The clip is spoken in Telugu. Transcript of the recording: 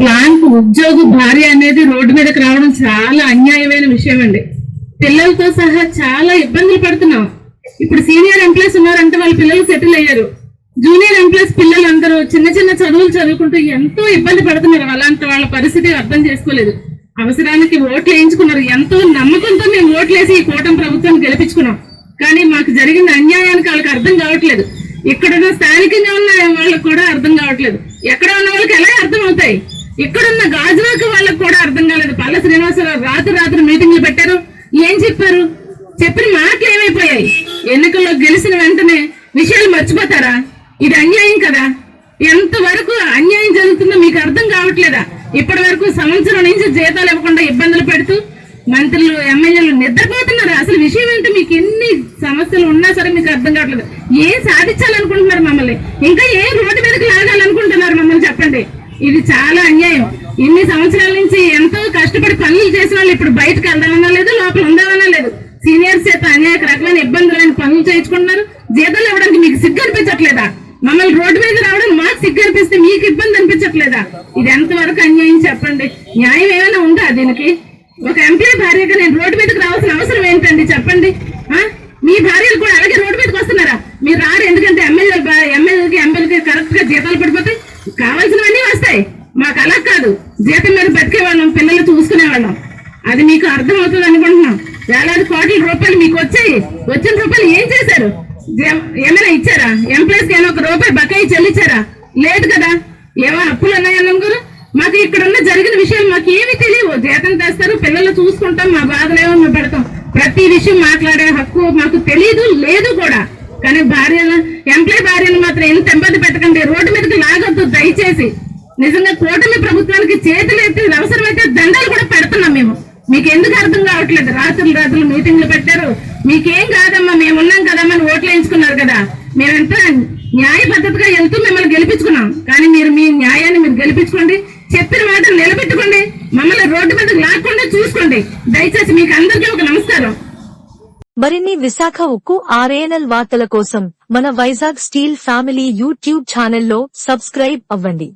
ప్లాంట్ ఉద్యోగి భార్య అనేది రోడ్డు మీదకి రావడం చాలా అన్యాయమైన విషయం అండి పిల్లలతో సహా చాలా ఇబ్బందులు పడుతున్నాం. ఇప్పుడు సీనియర్ ఎంప్లాయీస్ ఉన్నారంటే వాళ్ళ పిల్లలు సెటిల్ అయ్యారు. జూనియర్ ఎంప్లాయీస్ పిల్లలు అందరూ చిన్న చిన్న చదువులు చదువుకుంటూ ఎంతో ఇబ్బంది పడుతున్నారు. అలాంటి వాళ్ళ పరిస్థితి అర్థం చేసుకోలేదు. అవసరానికి ఓట్లు వేయించుకున్నారు. ఎంతో నమ్మకంతో మేము ఓట్లేసి ఈ కూటమి ప్రభుత్వాన్ని గెలిపించుకున్నాం. కానీ మాకు జరిగిన అన్యాయానికి వాళ్ళకి అర్థం కావట్లేదు. ఇక్కడున్న స్థానికంగా ఉన్న వాళ్ళకి కూడా అర్థం కావట్లేదు. ఎక్కడ ఉన్న వాళ్ళకి ఎలా అర్థం అవుతాయి ఇక్కడున్న గాజువాక వాళ్ళకి కూడా అర్థం కాలేదు. పల్ల శ్రీనివాసరావు రాత్రి రాత్రి మీటింగ్లు పెట్టారు. ఏం చెప్పారు? చెప్పిన మాటలు ఏమైపోయాయి? ఎన్నికల్లో గెలిచిన వెంటనే విషయాలు మర్చిపోతారా? ఇది అన్యాయం కదా? ఎంత వరకు అన్యాయం జరుగుతుందో మీకు అర్థం కావట్లేదా? ఇప్పటి వరకు సంవత్సరం నుంచి జీతాలు ఇవ్వకుండా ఇబ్బందులు పెడుతూ మంత్రులు ఎమ్మెల్యేలు నిద్రపోతున్నారు. అసలు విషయం ఏంటో మీకు ఎన్ని సమస్యలు ఉన్నా సరే మీకు అర్థం కావట్లేదు. ఏం సాధించాలనుకుంటున్నారు మమ్మల్ని? ఇంకా ఏ రోడ్డు మీదకి లాగాలనుకుంటున్నారు మమ్మల్ని చెప్పండి. ఇది చాలా అన్యాయం. ఇన్ని సంవత్సరాల నుంచి ఎంతో కష్టపడి పనులు చేసిన వాళ్ళు ఇప్పుడు బయటకు వెళ్దామన్నా లేదు లోపల ఉందామన్నా లేదు. సీనియర్స్ చేత అనేక రకమైన ఇబ్బందులైన పనులు చేయించుకుంటున్నారు. జీతాలు ఇవ్వడానికి మీకు సిగ్గు అనిపించట్లేదా? మమ్మల్ని రోడ్డు మీద రావడం మాకు సిగ్గు అనిపిస్తే మీకు ఇబ్బంది అనిపించట్లేదా? ఇది ఎంతవరకు అన్యాయం చెప్పండి. న్యాయం ఏమైనా ఉందా దీనికి? ఒక ఎంప్లాయ్ భార్యగా నేను రోడ్డు మీదకి రావాల్సిన అవసరం ఏంటండి చెప్పండి? ఆ? మీ భార్యలు కూడా అలాగే రోడ్డు మీదకి వస్తున్నారా? మీరు రారు ఎందుకంటే ఎమ్మెల్యే ఎమ్మెల్యేకి ఎమ్మెల్యేకి కరెక్ట్గా జీతాలు పడిపోతాయి. మాకు అలా కాదు. జీతం మీద బతికే వాళ్ళం పిల్లలు చూసుకునే వాళ్ళం అది మీకు అర్థం అవుతుంది అనుకుంటున్నాం. వేలాది కోట్ల రూపాయలు మీకు వచ్చాయి. వచ్చిన రూపాయలు ఏం చేశారు? ఏమైనా ఇచ్చారా? ఎంప్లాయీస్కి ఏమైనా ఒక రూపాయి బకాయి చెల్లించారా లేదు కదా. ఏమో అప్పులు ఉన్నాయన్న గురు మాకు ఇక్కడ ఉన్న జరిగిన విషయాలు మాకు ఏమీ తెలియవు. జీతం తెస్తారు పిల్లలు చూసుకుంటాం మా బాధలేమో మేము పెడతాం. ప్రతి విషయం మాట్లాడే హక్కు మాకు తెలియదు లేదు కూడా. కానీ భార్యను ఎంప్లాయ్ భార్యను మాత్రం ఎంత ఇబ్బంది పెట్టకండి. రోడ్డు మీదకి లాగొద్దు దయచేసి. నిజంగా కూటమి ప్రభుత్వానికి చేతులు ఎత్తి అవసరమైతే దండాలు కూడా పెడుతున్నాం మేము. మీకు ఎందుకు అర్థం కావట్లేదు? రాత్రులు రాత్రులు మీటింగ్లు పెట్టారు. మీకేం కాదమ్మా మేము ఉన్నాం కదమ్మా అని ఓట్లు వేయించుకున్నారు కదా. మేమంతా న్యాయ పద్ధతిగా వెళ్తూ మిమ్మల్ని గెలిపించుకున్నాం. కానీ మీరు మీ న్యాయాన్ని మీరు గెలిపించుకోండి. చెప్పిన మాట నిలబెట్టుకోండి. మమ్మల్ని రోడ్డు మీద లాక్కుండా చూసుకోండి. దయచేసి మీకు అందరికీ ఒక నమస్కారం. మరిన్ని విశాఖ ఉక్కు ఆర్ఏఎన్ఎల్ వార్తల కోసం మన వైజాగ్ స్టీల్ ఫ్యామిలీ యూట్యూబ్ ఛానల్లో సబ్స్క్రైబ్ అవ్వండి.